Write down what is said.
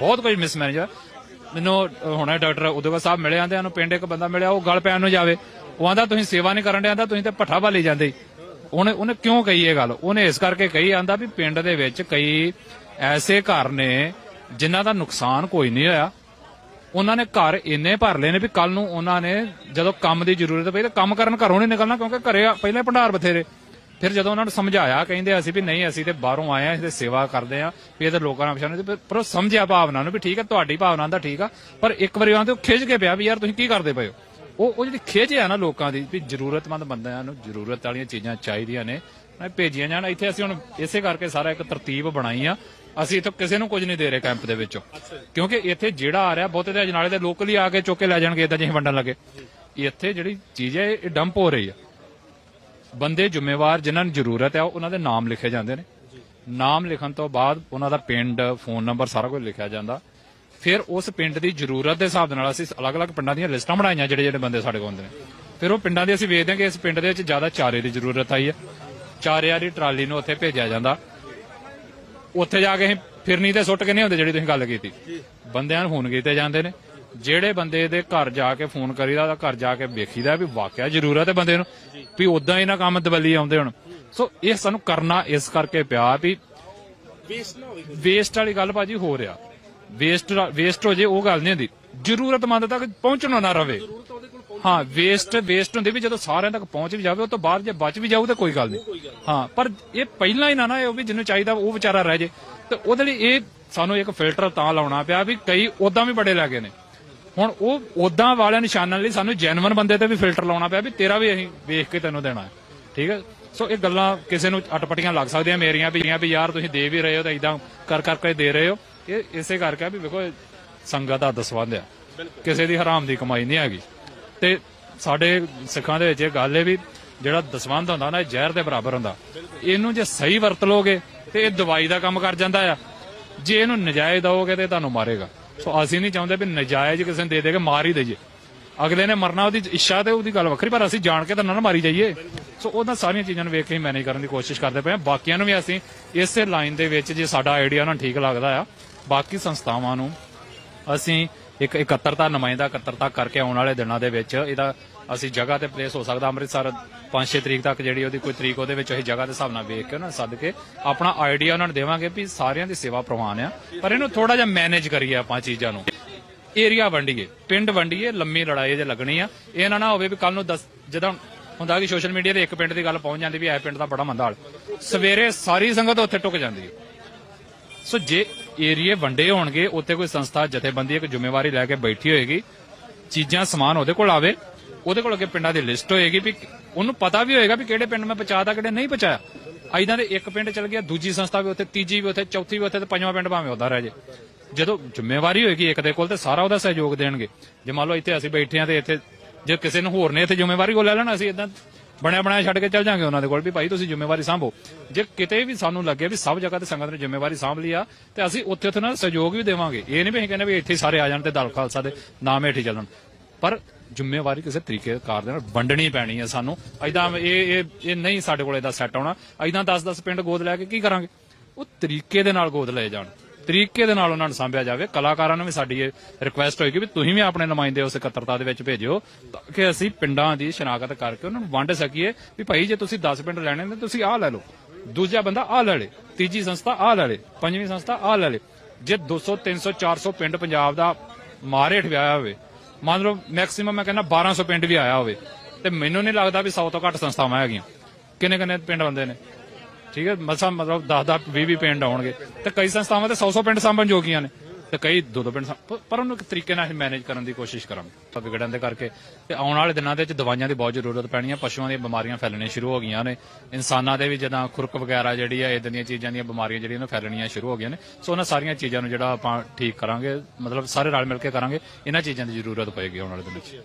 ਬਹੁਤ ਕੁਝ ਮਿਸਮੈਨੇਜ ਆ ਮੈਨੂੰ ਹੁਣੇ ਡਾਕਟਰ ਉਦੋਗਾ ਸਾਹਿਬ ਮਿਲੇ ਆਂਦੇ ਉਹਨੂੰ ਪਿੰਡ ਇੱਕ ਬੰਦਾ ਮਿਲਿਆ, ਉਹ ਗਲ ਪੈਣ ਨੂੰ ਜਾਵੇ। ਉਹ ਆਂਦਾ, ਤੁਸੀਂ ਸੇਵਾ ਨਹੀਂ ਕਰਨ ਦੇ ਆਂਦਾ, ਤੁਸੀਂ ਤੇ ਭੱਠਾ ਭਾਲੀ ਜਾਂਦੇ ਉਹਨੇ ਉਹਨੇ ਕਿਉਂ ਕਹੀ ਇਹ ਗੱਲ? ਉਹਨੇ ਇਸ ਕਰਕੇ ਕਹੀ, ਆਂਦਾ ਵੀ ਪਿੰਡ ਦੇ ਵਿੱਚ ਕਈ ਐਸੇ ਘਰ ਨੇ ਜਿਨ੍ਹਾਂ ਦਾ ਨੁਕਸਾਨ ਕੋਈ ਨਹੀਂ ਹੋਇਆ। ਉਹਨਾਂ ਨੇ ਘਰ ਇੰਨੇ ਭਰ ਲਏ ਨੇ ਵੀ ਕੱਲ ਨੂੰ ਉਹਨਾਂ ਨੇ ਜਦੋਂ ਕੰਮ ਦੀ ਜ਼ਰੂਰਤ ਪਈ ਤਾਂ ਕੰਮ ਕਰਨ ਘਰੋਂ ਨਹੀਂ ਨਿਕਲਣਾ ਕਿਉਂਕਿ ਘਰੇ ਆ- ਪਹਿਲਾਂ ਭੰਡਾਰ ਬਥੇਰੇ। ਫਿਰ ਜਦੋਂ ਉਹਨਾਂ ਨੂੰ ਸਮਝਾਇਆ, ਕਹਿੰਦੇ ਅਸੀਂ ਵੀ ਨਹੀਂ, ਅਸੀਂ ਤੇ ਬਾਹਰੋਂ ਆਏ ਆ ਅਸੀਂ ਸੇਵਾ ਕਰਦੇ ਆ ਵੀ ਇਹ ਤਾਂ ਲੋਕਾਂ ਨਾਲ ਪਛਾਣ ਪਰ ਉਹ ਸਮਝਿਆ ਭਾਵਨਾ ਨੂੰ ਵੀ ਠੀਕ ਹੈ ਤੁਹਾਡੀ ਭਾਵਨਾ ਦਾ ਠੀਕ ਆ, ਪਰ ਇੱਕ ਵਾਰੀ ਆਂਦੇ ਉਹ ਖਿੱਚ ਕੇ ਪਿਆ ਵੀ ਯਾਰ ਤੁਸੀਂ ਕੀ ਕਰਦੇ ਪਏ ਹੋ? ਉਹ ਉਹ ਜਿਹੜੀ ਖਿੱਚ ਆ ਨਾ ਲੋਕਾਂ ਦੀ, ਵੀ ਜ਼ਰੂਰਤਮੰਦ ਬੰਦਿਆਂ ਨੂੰ ਜ਼ਰੂਰਤ ਵਾਲੀਆਂ ਚੀਜ਼ਾਂ ਚਾਹੀਦੀਆਂ ਨੇ ਭੇਜੀਆਂ ਜਾਣ। ਇੱਥੇ ਅਸੀਂ ਹੁਣ ਇਸੇ ਕਰਕੇ ਸਾਰਾ ਇੱਕ ਤਰਤੀਬ ਬਣਾਈ ਆ, ਅਸੀਂ ਇੱਥੋਂ ਕਿਸੇ ਨੂੰ ਕੁਝ ਨਹੀਂ ਦੇ ਰਹੇ ਕੈਂਪ ਦੇ ਵਿੱਚੋਂ। ਕਿਉਂਕਿ ਇੱਥੇ ਜਿਹੜਾ ਆ ਰਿਹਾ, ਬਹੁਤੇ ਤੇ ਅਜਨਾਲੇ ਦੇ ਲੋਕਲ ਹੀ ਆ ਕੇ ਚੁੱਕ ਕੇ ਲੈ ਜਾਣਗੇ ਇਦਾਂ ਜਿਵੇਂ ਵੰਡਣ ਲੱਗੇ। ਇੱਥੇ ਜਿਹੜੀ ਚੀਜ਼ ਹੈ, ਇਹ ਡੰਪ ਹੋ ਰਹੀ ਆ। ਬੰਦੇ ਜ਼ਿੰਮੇਵਾਰ ਜਿਨ੍ਹਾਂ ਨੂੰ ਜ਼ਰੂਰਤ ਹੈ ਉਹਨਾਂ ਦੇ ਨਾਮ ਲਿਖੇ ਜਾਂਦੇ ਨੇ। ਨਾਮ ਲਿਖਣ ਤੋਂ ਬਾਅਦ ਉਹਨਾਂ ਦਾ ਪਿੰਡ ਫੋਨ ਨੰਬਰ ਸਾਰਾ ਕੁਝ ਲਿਖਿਆ ਜਾਂਦਾ। ਫਿਰ ਉਸ ਪਿੰਡ ਦੀ ਜ਼ਰੂਰਤ ਦੇ ਹਿਸਾਬ ਨਾਲ ਅਸੀਂ ਅਲੱਗ-ਅਲੱਗ ਪਿੰਡਾਂ ਦੀਆਂ ਲਿਸਟਾਂ ਬਣਾਈਆਂ ਜਿਹੜੇ ਜਿਹੜੇ ਬੰਦੇ ਸਾਡੇ ਕੋਲ ਹੁੰਦੇ ਨੇ। ਫਿਰ ਉਹ ਪਿੰਡਾਂ ਦੇ ਅਸੀਂ ਵੇਖਦੇ ਹਾਂ ਕਿ ਇਸ ਪਿੰਡ ਦੇ ਵਿੱਚ ਜ਼ਿਆਦਾ ਚਾਰੇ ਦੀ ਜ਼ਰੂਰਤ ਆਈ ਹੈ। ਚਾਰੇ ਵਾਲੀ ਟਰਾਲੀ ਨੂੰ ਉੱਥੇ ਭੇਜਿਆ ਜਾਂਦਾ। ਉੱਥੇ ਜਾ ਕੇ ਅਸੀਂ ਫਿਰਨੀ ਤੇ ਸੁੱਟ ਕੇ ਨਹੀਂ ਹੁੰਦੇ ਜਿਹੜੀ ਤੁਸੀਂ ਗੱਲ ਕੀਤੀ। ਬੰਦਿਆਂ ਨੂੰ ਫੋਨ ਕੀਤੇ ਜਾਂਦੇ ਨੇ। ਜਿਹੜੇ ਬੰਦੇ ਦੇ ਘਰ ਜਾ ਕੇ ਫੋਨ ਕਰੀਦਾ ਉਹਦਾ ਘਰ ਜਾ ਕੇ ਵੇਖੀਦਾ ਵੀ ਵਾਕਿਆ ਜ਼ਰੂਰਤ ਹੈ ਬੰਦੇ ਨੂੰ ਵੀ ਉਦਾਂ ਹੀ ਨਾ ਕੰਮ ਦਵੱਲੀ ਆਉਂਦੇ ਹੁਣ। ਸੋ ਇਹ ਸਾਨੂੰ ਕਰਨਾ ਇਸ ਕਰਕੇ ਪਿਆ ਵੀ ਵੇਸਟ ਨਾ ਹੋਵੇ ਵੇਸਟ ਵਾਲੀ ਗੱਲ ਭਾਜੀ ਹੋ ਰਿਹਾ ਵੇਸਟ ਵੇਸਟ ਹੋ ਜੇ ਉਹ ਗੱਲ ਨਹੀਂ ਹੁੰਦੀ। ਜ਼ਰੂਰਤਮੰਦ ਤੱਕ ਪਹੁੰਚਣਾ ਨਾ ਰਵੇ। ਹਾਂ ਵੇਸਟ ਵੇਸਟ ਹੁੰਦੀ ਵੀ ਜਦੋਂ ਸਾਰਿਆਂ ਤੱਕ ਪਹੁੰਚ ਵੀ ਜਾਵੇ ਉਹ ਤੋਂ ਬਾਅਦ ਜੇ ਬਚ ਵੀ ਜਾਊ ਤਾਂ ਕੋਈ ਗੱਲ ਨਹੀਂ। ਹਾਂ ਪਰ ਇਹ ਪਹਿਲਾਂ ਹੀ ਨਾ ਨਾ ਇਹ ਵੀ ਜਿਹਨੂੰ ਚਾਹੀਦਾ ਉਹ ਵਿਚਾਰਾ ਰਹਿ ਜੇ। ਤੇ ਉਹਦੇ ਲਈ ਇਹ ਸਾਨੂੰ ਇੱਕ ਫਿਲਟਰ ਤਾਂ ਲਾਉਣਾ ਪਿਆ ਵੀ ਕਈ ਉਦਾਂ ਵੀ ਬੜੇ ਲੱਗੇ ਨੇ। ਹੁਣ ਉਹ ਉਦਾਂ ਵਾਲਿਆਂ ਨਿਸ਼ਾਨਾਂ ਲਈ ਸਾਨੂੰ ਜੈਨੂਇਨ ਬੰਦੇ ਤੇ ਵੀ ਫਿਲਟਰ ਲਾਉਣਾ ਪਿਆ ਵੀ ਤੇਰਾ ਵੀ ਅਸੀਂ ਵੇਖ ਕੇ ਤੈਨੂੰ ਦੇਣਾ ਹੈ ਠੀਕ ਹੈ? ਸੋ ਇਹ ਗੱਲਾਂ ਕਿਸੇ ਨੂੰ ਅਟਪਟੀਆਂ ਲੱਗ ਸਕਦੀਆਂ ਮੇਰੀਆਂ ਵੀ ਵੀ ਯਾਰ ਤੁਸੀਂ ਦੇ ਵੀ ਰਹੇ ਹੋ ਤਾਂ ਇਦਾਂ ਕਰ ਕਰਕੇ ਦੇ ਰਹੇ ਹੋ। ਇਹ ਇਸੇ ਕਰਕੇ ਆ ਵੀ ਵੇਖੋ ਸੰਗਤ ਦਾ ਦਸਵੰਦ ਆ। ਕਿਸੇ ਦੀ ਹਰਾਮ ਦੀ ਕਮਾਈ ਨਹੀਂ ਹੈਗੀ। ਤੇ ਸਾਡੇ ਸਿੱਖਾਂ ਦੇ ਵਿੱਚ ਇਹ ਗੱਲ ਹੈ ਵੀ ਜਿਹੜਾ ਦਸਵੰਦ ਹੁੰਦਾ ਨਾ ਇਹ ਜ਼ਹਿਰ ਦੇ ਬਰਾਬਰ ਹੁੰਦਾ। ਇਹਨੂੰ ਜੇ ਸਹੀ ਵਰਤ ਲੋਗੇ ਤੇ ਇਹ ਦਵਾਈ ਦਾ ਕੰਮ ਕਰ ਜਾਂਦਾ ਆ। ਜੇ ਇਹਨੂੰ ਨਜਾਇਜ਼ ਦਓਗੇ ਤੇ ਤੁਹਾਨੂੰ ਮਾਰੇਗਾ। ਸੋ ਅਸੀਂ ਨਹੀਂ ਚਾਹੁੰਦੇ ਵੀ ਨਜਾਇਜ਼ ਕਿਸੇ ਨੂੰ ਦੇ ਦੇ ਕੇ ਮਾਰ ਹੀ ਦੇਈਏ। ਅਗਲੇ ਨੇ ਮਰਨਾ, ਉਹਦੀ ਇੱਛਾ ਤੇ ਉਹਦੀ ਗੱਲ ਵੱਖਰੀ, ਪਰ ਅਸੀਂ ਜਾਣ ਕੇ ਤਾਂ ਨਾ ਮਾਰੀ ਜਾਈਏ। ਸੋ ਉਹਨਾਂ ਸਾਰੀਆਂ ਚੀਜ਼ਾਂ ਨੂੰ ਵੇਖ ਕੇ ਹੀ ਮੈਨੇਜ ਕਰਨ ਦੀ ਕੋਸ਼ਿਸ਼ ਕਰਦੇ ਪਏ ਹਾਂ। ਬਾਕੀਆਂ ਨੂੰ ਵੀ ਅਸੀਂ ਇਸੇ ਲਾਈਨ ਦੇ ਵਿੱਚ ਜੇ ਸਾਡਾ ਆਈਡੀਆ ਉਹਨਾਂ ਠੀਕ ਲੱਗਦਾ ਆ, ਬਾਕੀ ਸੰਸਥਾਵਾਂ ਨੂੰ ਅਸੀਂ ਇੱਕ ਇਕੱਤਰਤਾ, ਨੁਮਾਇੰਦਾ ਇਕੱਤਰਤਾ ਕਰਕੇ ਆਉਣ ਵਾਲੇ ਦਿਨਾਂ ਦੇ ਵਿੱਚ ਇਹਦਾ ਅਸੀਂ ਜਗ੍ਹਾ ਤੇ ਪਲੇਸ ਹੋ ਸਕਦਾ ਅੰਮ੍ਰਿਤਸਰ 5-6 ਤਰੀਕ ਤੱਕ ਜਿਹੜੀ ਉਹਦੀ ਕੋਈ ਤਰੀਕ ਉਹਦੇ ਵਿੱਚ ਅਸੀਂ ਜਗ੍ਹਾ ਦੇ ਹਿਸਾਬ ਨਾਲ ਵੇਖ ਕੇ ਉਹਨਾਂ ਸੱਦ ਕੇ ਆਪਣਾ ਆਈਡੀਆ ਉਹਨਾਂ ਨੂੰ ਦੇਵਾਂਗੇ ਵੀ ਸਾਰਿਆਂ ਦੀ ਸੇਵਾ ਪ੍ਰਵਾਨ ਆ। ਪਰ ਇਹਨੂੰ ਥੋੜਾ ਜਿਹਾ ਮੈਨੇਜ ਕਰੀਏ ਆਪਾਂ ਚੀਜ਼ਾਂ ਨੂੰ। ਏਰੀਆ ਵੰਡੀਏ, ਪਿੰਡ ਵੰਡੀਏ, ਲੰਮੀ ਲੜਾਈ ਜੇ ਲੱਗਣੀ ਆ। ਇਹ ਨਾ ਨਾ ਹੋਵੇ ਵੀ ਕੱਲ ਨੂੰ ਦਸ ਜਦੋਂ ਹੁੰਦਾ ਕਿ ਸੋਸ਼ਲ ਮੀਡੀਆ ਤੇ ਇੱਕ ਪਿੰਡ ਦੀ ਗੱਲ ਪਹੁੰਚ ਜਾਂਦੀ ਵੀ ਇਹ ਪਿੰਡ ਦਾ ਬੜਾ ਮੰਦਾ ਹਾਲ। ਸਵੇਰੇ ਸਾਰੀ ਸੰਗਤ ਉੱਥੇ ਟੁੱਕ ਜਾਂਦੀ ਹੈ। ਸੋ ਜੇ ਏਰੀਏ ਵੰਡੇ ਹੋਣਗੇ, ਉੱਥੇ ਕੋਈ ਸੰਸਥਾ, ਜਥੇਬੰਦੀ ਇੱਕ ਜ਼ਿੰਮੇਵਾਰੀ ਲੈ ਕੇ ਬੈਠੀ ਹੋਏਗੀ, ਚੀਜ਼ਾਂ ਸਮਾਨ ਉਹਦੇ ਕੋਲ ਆਵੇ, ਉਹਦੇ ਕੋਲ ਅੱਗੇ ਪਿੰਡਾਂ ਦੀ ਲਿਸਟ ਹੋਏਗੀ ਵੀ ਉਹਨੂੰ ਪਤਾ ਵੀ ਹੋਏਗਾ ਵੀ ਕਿਹੜੇ ਪਿੰਡ ਮੈਂ ਪਹੁੰਚਾਤਾ ਕਿਹੜੇ ਨਹੀਂ ਪਹੁੰਚਾਇਆ। ਐਦਾਂ ਦੇ ਇੱਕ ਪਿੰਡ ਚਲ ਗਿਆ, ਦੂਜੀ ਸੰਸਥਾ ਵੀ ਉੱਥੇ, ਤੀਜੀ ਵੀ ਉੱਥੇ, ਚੌਥੀ ਵੀ ਉੱਥੇ ਤੇ ਪੰਜਵਾਂ ਪਿੰਡ ਭਾਵੇਂ ਉਹਦਾ ਰਹਿ ਜੇ। ਜਦੋਂ ਜ਼ਿੰਮੇਵਾਰੀ ਹੋਏਗੀ ਇੱਕ ਦੇ ਕੋਲ ਤੇ ਸਾਰਾ ਉਹਦਾ ਸਹਿਯੋਗ ਦੇਣਗੇ। ਜੇ ਮੰਨ ਲਓ ਇੱਥੇ ਅਸੀਂ ਬੈਠੇ ਆ ਤੇ ਇੱਥੇ ਜੇ ਕਿਸੇ ਨੂੰ ਹੋਰ ਨੇ ਇੱਥੇ ਜ਼ਿੰਮੇਵਾਰੀ ਕੋ ਲੈ ਲੈਣਾ, ਅਸੀਂ ਇਦਾਂ ਬਣਿਆ ਬਣਾਇਆ ਛੱਡ ਕੇ ਚੱਲ ਜਾਾਂਗੇ ਉਹਨਾਂ ਦੇ ਕੋਲ ਵੀ ਭਾਈ ਤੁਸੀਂ ਜ਼ਿੰਮੇਵਾਰੀ ਸੰਭੋ। ਜੇ ਕਿਤੇ ਵੀ ਸਾਨੂੰ ਲੱਗੇ ਵੀ ਸਭ ਜਗ੍ਹਾ ਤੇ ਸੰਗਤ ਨੇ ਜ਼ਿੰਮੇਵਾਰੀ ਸੰਭ ਲਈ ਆ, ਤੇ ਅਸੀਂ ਉੱਥੇ ਉੱਥੇ ਨਾਲ ਸਹਿਯੋਗ ਵੀ ਦੇਵਾਂਗੇ। ਇਹ ਨਹੀਂ ਵੀ ਅਸੀਂ ਕਹਿੰਦੇ ਵੀ ਇੱਥੇ ਸਾਰੇ ਆ ਜਾਣ ਤੇ ਦਲ ਖਾਲਸਾ ਦੇ ਨਾਮ ਹੇਠ ਹੀ ਚੱਲਣ। ਪਰ ਜ਼ਿੰਮੇਵਾਰੀ ਕਿਸੇ ਤਰੀਕੇ ਕਾਰ ਦੇ ਨਾਲ ਵੰਡਣੀ ਪੈਣੀ ਹੈ ਸਾਨੂੰ। ਐਦਾਂ ਇਹ ਇਹ ਇਹ ਨਹੀਂ ਸਾਡੇ ਕੋਲ ਇਹਦਾ ਸੈੱਟ ਆਉਣਾ ਐਦਾਂ 10-10 ਪਿੰਡ ਗੋਦ ਲੈ ਕੇ ਕੀ ਕਰਾਂਗੇ? ਉਹ ਤਰੀਕੇ ਦੇ ਨਾਲ ਗੋਦ ਲਏ ਜਾਣ। ਤਰੀਕੇ ਦੇ ਨਾਲ ਉਹਨਾਂ ਨੂੰ ਸਾਂਭਿਆ ਜਾਵੇ, ਕਲਾਕਾਰਾਂ ਨੂੰ ਵੀ ਸਾਡੀ ਇਹ ਰਿਕੁਐਸਟ ਹੋਏਗੀ ਵੀ ਤੁਸੀਂ ਵੀ ਆਪਣੇ ਨੁਮਾਇੰਦੇ ਉਸ ਇਕੱਤਰਤਾ ਦੇ ਵਿੱਚ ਭੇਜਿਓ, ਤਾਂ ਕਿ ਅਸੀਂ ਪਿੰਡਾਂ ਦੀ ਸ਼ਨਾਖਤ ਕਰਕੇ ਉਹਨਾਂ ਨੂੰ ਵੰਡ ਸਕੀਏ, ਵੀ ਭਾਈ ਜੇ ਤੁਸੀਂ 10 ਪਿੰਡ ਲੈਣੇ ਨੇ, ਤੁਸੀਂ ਆਹ ਲੈ ਲਓ। ਦੂਜਾ ਬੰਦਾ ਆਹ ਲੈ ਲੇ, ਤੀਜੀ ਸੰਸਥਾ ਆਹ ਲੈ ਲੇ, ਪੰਜਵੀਂ ਸੰਸਥਾ ਆਹ ਲੈ ਲੇ। ਜੇ 200 300 400 ਪਿੰਡ ਪੰਜਾਬ ਦਾ ਮਾਰੇ ਠਵਿਆਇਆ ਹੋਵੇ, ਮੰਨ ਲਓ ਮੈਕਸਿਮਮ ਮੈਂ ਕਹਿੰਦਾ 1200 ਪਿੰਡ ਵੀ ਆਇਆ ਹੋਵੇ, ਤੇ ਮੈਨੂੰ ਨਹੀਂ ਲੱਗਦਾ ਵੀ 100 ਤੋਂ ਘੱਟ ਸੰਸਥਾਵਾਂ ਹੈਗੀਆਂ। ਕਿੰਨੇ ਕਿੰਨੇ ਪਿੰਡ ਬੰਦੇ ਨੇ? ਠੀਕ ਹੈ? ਮਸਾ ਮਤਲਬ 10 10 20 20 ਪਿੰਡ ਆਉਣਗੇ। ਤੇ ਕਈ ਸੰਸਥਾਵਾਂ ਤੇ 100 100 ਪਿੰਡ ਸਾਂਭਣ ਜੋਗੀਆਂ ਨੇ। ਤੇ ਕਈ ਦੋ ਦੋ ਪਿੰਡ ਸਾਂਭ- ਪਰ- ਉਹਨੂੰ ਇੱਕ ਤਰੀਕੇ ਨਾਲ ਮੈਨੇਜ ਕਰਨ ਦੀ ਕੋਸ਼ਿਸ਼ ਕਰਾਂਗੇ। ਤਾਂ ਵਿਗੜਨ ਦੇ ਕਰਕੇ। ਤੇ ਆਉਣ ਵਾਲੇ ਦਿਨਾਂ ਦੇ ਵਿੱਚ ਦਵਾਈਆਂ ਦੀ ਬਹੁਤ ਜ਼ਰੂਰਤ ਪੈਣੀ ਹੈ ਪਸ਼ੂਆਂ ਦੀਆਂ ਬਿਮਾਰੀਆਂ ਫੈਲਣੀਆਂ ਸ਼ੁਰੂ ਹੋ ਗਈਆਂ ਨੇ। ਇਨਸਾਨਾਂ ਦੇ ਵੀ ਜਿੱਦਾਂ ਖੁਰਕ ਵਗੈਰਾ ਜਿਹੜੀ ਹੈ ਇਦਾਂ ਦੀਆਂ ਚੀਜ਼ਾਂ ਦੀਆਂ ਬਿਮਾਰੀਆਂ ਜਿਹੜੀਆਂ ਨੇ ਫੈਲਣੀਆਂ ਸ਼ੁਰੂ ਹੋ ਗਈਆਂ ਨੇ। ਸੋ ਉਹਨਾਂ ਸਾਰੀਆਂ ਚੀਜ਼ਾਂ ਨੂੰ ਜਿਹੜਾ ਆਪਾਂ ਠੀਕ ਕਰਾਂਗੇ, ਮਤਲਬ ਸਾਰੇ ਰਲ ਮਿਲ ਕੇ ਕਰਾਂਗੇ। ਇਹਨਾਂ ਚੀਜ਼ਾਂ ਦੀ ਜ਼ਰੂਰਤ ਪਏਗੀ ਆਉਣ ਵਾਲੇ ਦਿਨਾਂ ਵਿੱਚ